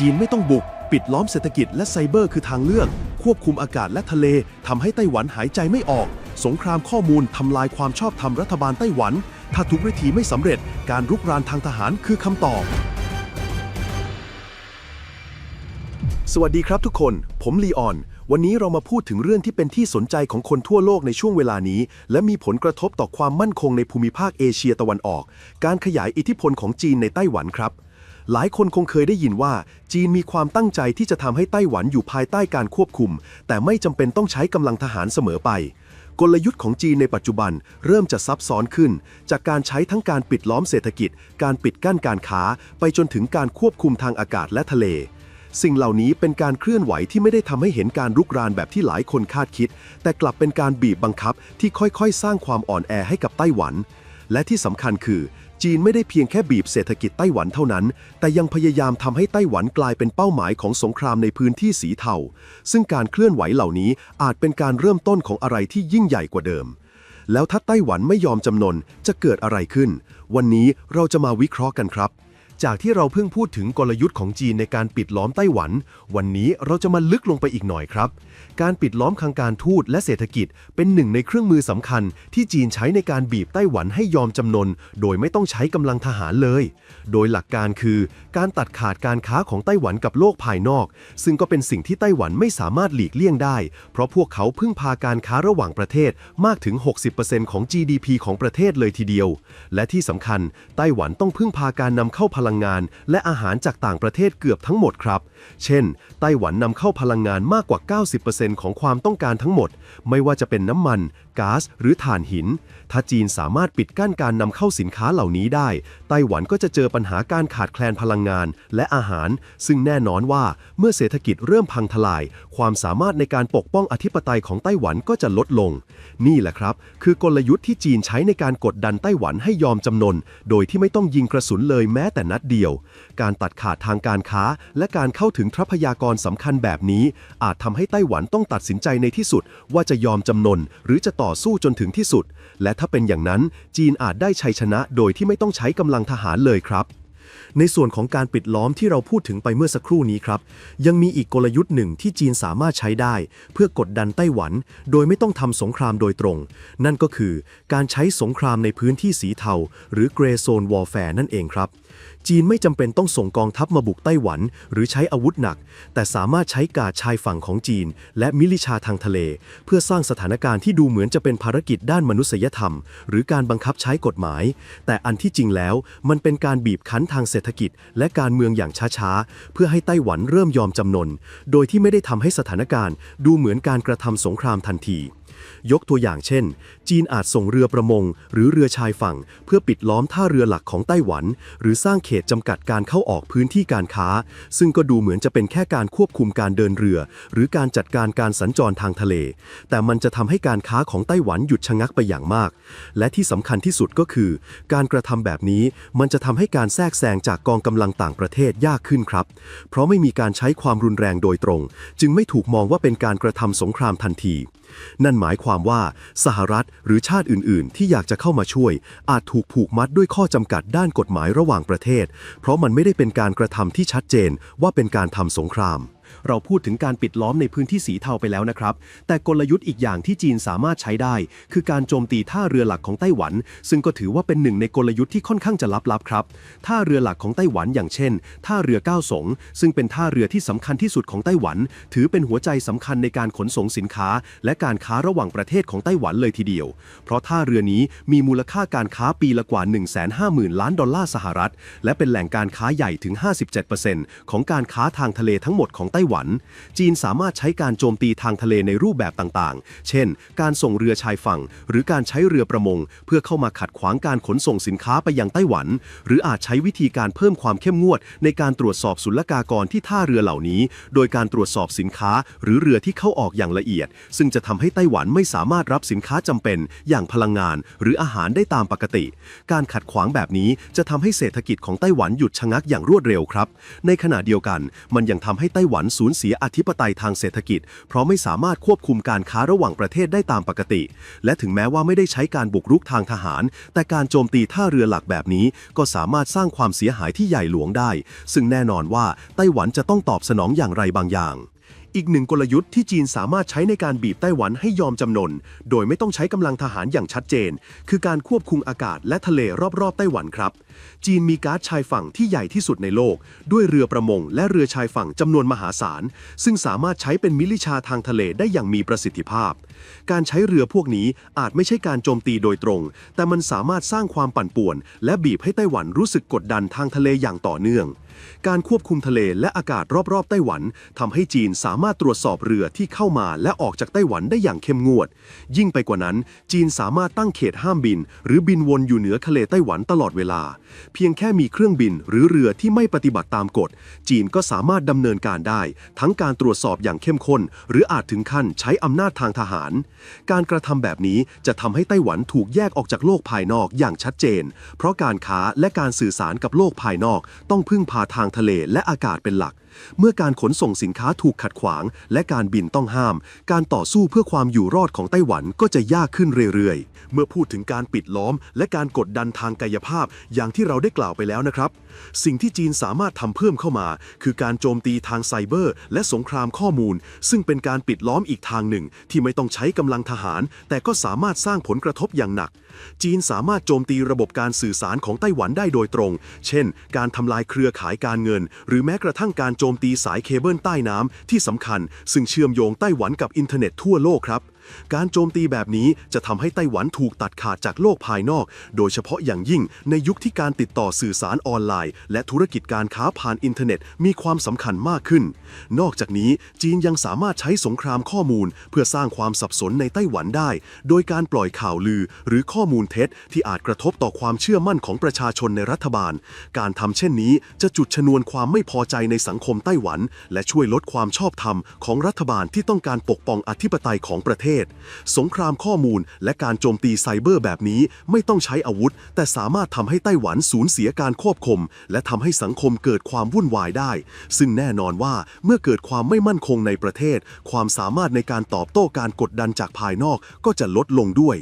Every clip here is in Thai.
จีนไม่ต้องบุก ปิดล้อมเศรษฐกิจและไซเบอร์คือทางเลือก ควบคุมอากาศและทะเลทำให้ไต้หวันหายใจไม่ออก สงครามข้อมูลทำลายความชอบธรรมรัฐบาลไต้หวัน ถ้าทุกวิธีไม่สำเร็จ การรุกรานทางทหารคือคำตอบ สวัสดีครับทุกคน ผมลีออน วันนี้เรามาพูดถึงเรื่องที่เป็นที่สนใจของคนทั่วโลกในช่วงเวลานี้ และมีผลกระทบต่อความมั่นคงในภูมิภาคเอเชียตะวันออก การขยายอิทธิพลของจีนในไต้หวันครับ หลายคนคงเคยได้ยินว่า จีนมีความตั้งใจที่จะทำให้ไต้หวันอยู่ภายใต้การควบคุม แต่ไม่จำเป็นต้องใช้กำลังทหารเสมอไป กลยุทธ์ของจีนในปัจจุบันเริ่มจะซับซ้อนขึ้น จากการใช้ทั้งการปิดล้อมเศรษฐกิจ การปิดกั้นการค้า ไปจนถึงการควบคุมทางอากาศและทะเล สิ่งเหล่านี้เป็นการเคลื่อนไหวที่ไม่ได้ทำให้เห็นการรุกรานแบบที่หลายคนคาดคิด แต่กลับเป็นการบีบบังคับที่ค่อยๆ สร้างความอ่อนแอให้กับไต้หวันและที่สำคัญคือ จีนไม่ได้เพียงแค่บีบเศรษฐกิจไต้หวันเท่านั้น แต่ยังพยายามทำให้ไต้หวันกลายเป็นเป้าหมายของสงครามในพื้นที่สีเทา ซึ่งการเคลื่อนไหวเหล่านี้อาจเป็นการเริ่มต้นของอะไรที่ยิ่งใหญ่กว่าเดิม แล้วถ้าไต้หวันไม่ยอมจำนนจะเกิดอะไรขึ้น วันนี้เราจะมาวิเคราะห์กันครับ จากที่เราเพิ่งพูดถึงกลยุทธ์ของจีนในการปิดล้อมไต้หวัน วันนี้เราจะมาลึกลงไปอีกหน่อยครับ การปิดล้อมทางการทูตและเศรษฐกิจ เป็นหนึ่งในเครื่องมือสำคัญ ที่จีนใช้ในการบีบไต้หวันให้ยอมจำนน โดยไม่ต้องใช้กำลังทหารเลย โดยหลักการคือ การตัดขาดการค้าของไต้หวันกับโลกภายนอก ซึ่งก็เป็นสิ่งที่ไต้หวันไม่สามารถหลีกเลี่ยงได้ เพราะพวกเขาพึ่งพาการค้าระหว่างประเทศมากถึง 60%ของ GDP ของประเทศเลยทีเดียว และที่สำคัญไต้หวันต้องพึ่งพาการนำเข้าพลังงาน และอาหารจากต่างประเทศเกือบทั้งหมดครับ เช่น ไต้หวันนำเข้าพลังงานมากกว่า 90%ของความต้องการทั้งหมด ไม่ว่าจะเป็นน้ำมันก๊าซหรือถ่านหิน ถ้าจีนสามารถปิดกั้นการนำเข้าสินค้าเหล่านี้ได้ ไต้หวันก็จะเจอปัญหาการขาดแคลนพลังงานและอาหาร ซึ่งแน่นอนว่าเมื่อเศรษฐกิจเริ่มพังทลาย ความสามารถในการปกป้องอธิปไตยของไต้หวันก็จะลดลง นี่แหละครับ คือกลยุทธ์ที่จีนใช้ในการกดดันไต้หวันให้ยอมจำนน โดยที่ไม่ต้องยิงกระสุนเลยแม้แต่นัดเดียว การตัดขาดทางการค้า และการเข้าถึงทรัพยากรสำคัญแบบนี้ อาจทำให้ไต้หวันต้องตัดสินใจในที่สุดว่าจะยอมจำนนหรือจะต่อสู้จนถึงที่สุด และถ้าเป็นอย่างนั้นจีนอาจได้ชัยชนะโดยที่ไม่ต้องใช้กำลังทหารเลยครับ ในส่วนของการปิดล้อมที่เราพูดถึงไปเมื่อสักครู่นี้ครับ ยังมีอีกกลยุทธ์หนึ่งที่จีนสามารถใช้ได้ เพื่อกดดันไต้หวัน โดยไม่ต้องทำสงครามโดยตรง นั่นก็คือการใช้สงครามในพื้นที่สีเทา หรือ Grey Zone Warfare นั่นเองครับจีนไม่จำเป็นต้องส่งกองทัพมาบุกไต้หวัน หรือใช้อาวุธหนัก แต่สามารถใช้กาดชายฝั่งของจีน และมิลิชาทางทะเล เพื่อสร้างสถานการณ์ที่ดูเหมือนจะเป็นภารกิจด้านมนุษยธรรม หรือการบังคับใช้กฎหมาย แต่อันที่จริงแล้ว มันเป็นการบีบคั้นทางเศรษฐกิจ และการเมืองอย่างช้าๆ เพื่อให้ไต้หวันเริ่มยอมจำนน โดยที่ไม่ได้ทำให้สถานการณ์ ดูเหมือนการกระทำสงครามทันที ยกตัวอย่างเช่น จีนอาจส่งเรือประมง หรือเรือชายฝั่ง เพื่อปิดล้อมท่าเรือหลักของไต้หวัน หรือสร้างเขตจำกัดการเข้าออกพื้นที่การค้า ซึ่งก็ดูเหมือนจะเป็นแค่การควบคุมการเดินเรือ หรือการจัดการการสัญจรทางทะเล แต่มันจะทำให้การค้าของไต้หวันหยุดชะงักไปอย่างมาก และที่สำคัญที่สุดก็คือ การกระทำแบบนี้มันจะทำให้การแทรกแซงจากกองกำลังต่างประเทศยากขึ้นครับ เพราะไม่มีการใช้ความรุนแรงโดยตรง จึงไม่ถูกมองว่าเป็นการกระทำสงครามทันที นั่นหมายความว่าสหรัฐหรือชาติอื่น ๆ ที่อยากจะเข้ามาช่วย อาจถูกผูกมัดด้วยข้อจำกัดด้านกฎหมายระหว่างประเทศ เพราะมันไม่ได้เป็นการกระทำที่ชัดเจนว่าเป็นการทำสงคราม เราพูดถึงการปิดล้อมในพื้นที่สีเทาไปแล้วนะครับ แต่กลยุทธ์อีกอย่างที่จีนสามารถใช้ได้ คือการโจมตีท่าเรือหลักของไต้หวัน ซึ่งก็ถือว่าเป็นหนึ่งในกลยุทธ์ที่ค่อนข้างจะลับๆครับ ท่าเรือหลักของไต้หวันอย่างเช่น ท่าเรือก้าวสง ซึ่งเป็นท่าเรือที่สำคัญที่สุดของไต้หวัน ถือเป็นหัวใจสำคัญในการขนส่งสินค้า และการค้าระหว่างประเทศของไต้หวันเลยทีเดียว เพราะท่าเรือนี้มีมูลค่าการค้าปีละกว่า 150,000 ล้านดอลลาร์สหรัฐ และเป็นแหล่งการค้าใหญ่ถึง 57%ของการค้าทางทะเลทั้งหมดของไต้หวัน จีนสามารถใช้การโจมตีทางทะเลในรูปแบบต่างๆ เช่น การส่งเรือชายฝั่ง หรือการใช้เรือประมง เพื่อเข้ามาขัดขวางการขนส่งสินค้าไปยังไต้หวัน หรืออาจใช้วิธีการเพิ่มความเข้มงวด ในการตรวจสอบศุลกากรที่ท่าเรือเหล่านี้ โดยการตรวจสอบสินค้า หรือเรือที่เข้าออกอย่างละเอียด ซึ่งจะทำให้ไต้หวันไม่สามารถรับสินค้าจำเป็น อย่างพลังงาน หรืออาหารได้ตามปกติ การขัดขวางแบบนี้จะทำให้เศรษฐกิจของไต้หวันหยุดชะงักอย่างรวดเร็วครับ ในขณะเดียวกัน มันยังทำให้ไต้หวันสูญเสียอธิปไตยทางเศรษฐกิจ เพราะไม่สามารถควบคุมการค้าระหว่างประเทศได้ตามปกติ และถึงแม้ว่าไม่ได้ใช้การบุกรุกทางทหาร แต่การโจมตีท่าเรือหลักแบบนี้ ก็สามารถสร้างความเสียหายที่ใหญ่หลวงได้ ซึ่งแน่นอนว่าไต้หวันจะต้องตอบสนองอย่างไรบางอย่าง อีกหนึ่งกลยุทธ์ที่จีนสามารถใช้ในการบีบไต้หวันให้ยอมจำนน โดยไม่ต้องใช้กำลังทหารอย่างชัดเจน คือการควบคุมอากาศและทะเลรอบๆไต้หวันครับ จีนมีการ์ดชายฝั่งที่ใหญ่ที่สุดในโลก ด้วยเรือประมงและเรือชายฝั่งจำนวนมหาศาล ซึ่งสามารถใช้เป็นมิลิชาทางทะเลได้อย่างมีประสิทธิภาพ การใช้เรือพวกนี้อาจไม่ใช่การโจมตีโดยตรง แต่มันสามารถสร้างความปั่นป่วน และบีบให้ไต้หวันรู้สึกกดดันทางทะเลอย่างต่อเนื่องการควบคุมทะเลและอากาศรอบๆไต้หวันทำให้จีนสามารถตรวจสอบเรือที่เข้ามาและออกจากไต้หวันได้อย่างเข้มงวด ยิ่งไปกว่านั้น จีนสามารถตั้งเขตห้ามบิน หรือบินวนอยู่เหนือทะเลไต้หวันตลอดเวลา เพียงแค่มีเครื่องบินหรือเรือที่ไม่ปฏิบัติตามกฎ จีนก็สามารถดำเนินการได้ ทั้งการตรวจสอบอย่างเข้มข้น หรืออาจถึงขั้นใช้อำนาจทางทหาร การกระทำแบบนี้จะทำให้ไต้หวันถูกแยกออกจากโลกภายนอกอย่างชัดเจน เพราะการค้าและการสื่อสารกับโลกภายนอกต้องพึ่งพาทางทะเลและอากาศเป็นหลักเมื่อการขนส่งสินค้าถูกขัดขวาง และการบินต้องห้าม การต่อสู้เพื่อความอยู่รอดของไต้หวันก็จะยากขึ้นเรื่อยๆ เมื่อพูดถึงการปิดล้อม และการกดดันทางกายภาพ อย่างที่เราได้กล่าวไปแล้วนะครับ สิ่งที่จีนสามารถทำเพิ่มเข้ามา คือการโจมตีทางไซเบอร์ และสงครามข้อมูล ซึ่งเป็นการปิดล้อมอีกทางหนึ่ง ที่ไม่ต้องใช้กำลังทหาร แต่ก็สามารถสร้างผลกระทบอย่างหนัก จีนสามารถโจมตีระบบการสื่อสารของไต้หวันได้โดยตรง เช่น การทำลายเครือข่ายการเงิน หรือแม้กระทั่งการโจมตีสายเคเบิลใต้น้ำที่สำคัญ ซึ่งเชื่อมโยงไต้หวันกับอินเทอร์เน็ตทั่วโลกครับการโจมตีแบบนี้จะทำให้ไต้หวันถูกตัดขาดจากโลกภายนอก โดยเฉพาะอย่างยิ่งในยุคที่การติดต่อสื่อสารออนไลน์ และธุรกิจการค้าผ่านอินเทอร์เน็ตมีความสำคัญมากขึ้น นอกจากนี้จีนยังสามารถใช้สงครามข้อมูล เพื่อสร้างความสับสนในไต้หวันได้ โดยการปล่อยข่าวลือ หรือข้อมูลเท็จ ที่อาจกระทบต่อความเชื่อมั่นของประชาชนในรัฐบาล การทำเช่นนี้จะจุดชนวนความไม่พอใจในสังคมไต้หวัน และช่วยลดความชอบธรรมของรัฐบาลที่ต้องการปกป้องอธิปไตยของประเทศศ สงครามข้อมูลและการโจมตีไซเบอร์แบบนี้ไม่ต้องใช้อาวุธ แต่สามารถทำให้ไต้หวันสูญเสียการควบคุม และทำให้สังคมเกิดความวุ่นวายได้ ซึ่งแน่นอนว่าเมื่อเกิดความไม่มั่นคงในประเทศ ความสามารถในการตอบโต้การกดดันจากภายนอกก็จะลดลงด้วย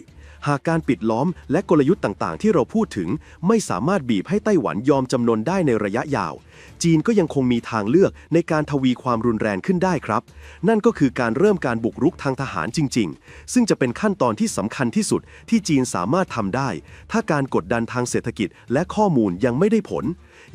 หากการปิดล้อมและกลยุทธ์ต่างๆ ที่เราพูดถึง ไม่สามารถบีบให้ไต้หวันยอมจำนนได้ในระยะยาว จีนก็ยังคงมีทางเลือกในการทวีความรุนแรงขึ้นได้ครับ นั่นก็คือการเริ่มการบุกรุกทางทหารจริง ๆ ซึ่งจะเป็นขั้นตอนที่สำคัญที่สุดที่จีนสามารถทำได้ ถ้าการกดดันทางเศรษฐกิจและข้อมูลยังไม่ได้ผล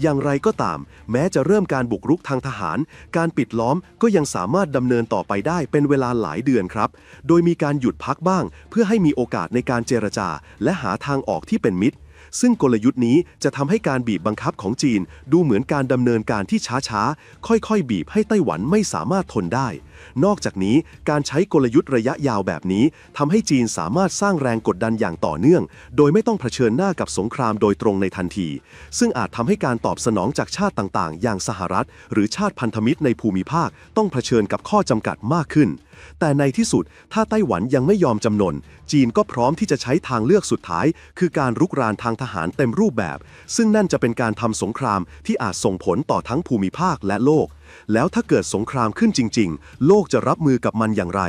อย่างไรก็ตาม แม้จะเริ่มการบุกรุกทางทหาร การปิดล้อมก็ยังสามารถดำเนินต่อไปได้เป็นเวลาหลายเดือนครับ โดยมีการหยุดพักบ้าง เพื่อให้มีโอกาสในการเจรจา และหาทางออกที่เป็นมิตร ซึ่งกลยุทธ์นี้จะทำให้การบีบบังคับของจีน ดูเหมือนการดำเนินการที่ช้าๆ ค่อยๆ บีบให้ไต้หวันไม่สามารถทนได้ นอกจากนี้การใช้กลยุทธ์ระยะยาวแบบนี้ทำให้จีนสามารถสร้างแรงกดดันอย่างต่อเนื่อง โดยไม่ต้องเผชิญหน้ากับสงครามโดยตรงในทันที ซึ่งอาจทำให้การตอบสนองจากชาติต่างๆ อย่างสหรัฐ หรือชาติพันธมิตรในภูมิภาค ต้องเผชิญกับข้อจำกัดมากขึ้น แต่ในที่สุดถ้าไต้หวันยังไม่ยอมจำนน จีนก็พร้อมที่จะใช้ทางเลือกสุดท้าย คือการรุกรานทางทหารเต็มรูปแบบ ซึ่งนั่นจะเป็นการทำสงครามที่อาจส่งผลต่อทั้งภูมิภาคและโลก แล้วถ้าเกิดสงครามขึ้นจริง ๆ โลกจะรับมือกับมันอย่างไร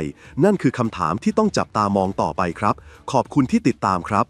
นั่นคือคำถามที่ต้องจับตามองต่อไปครับ ขอบคุณที่ติดตามครับ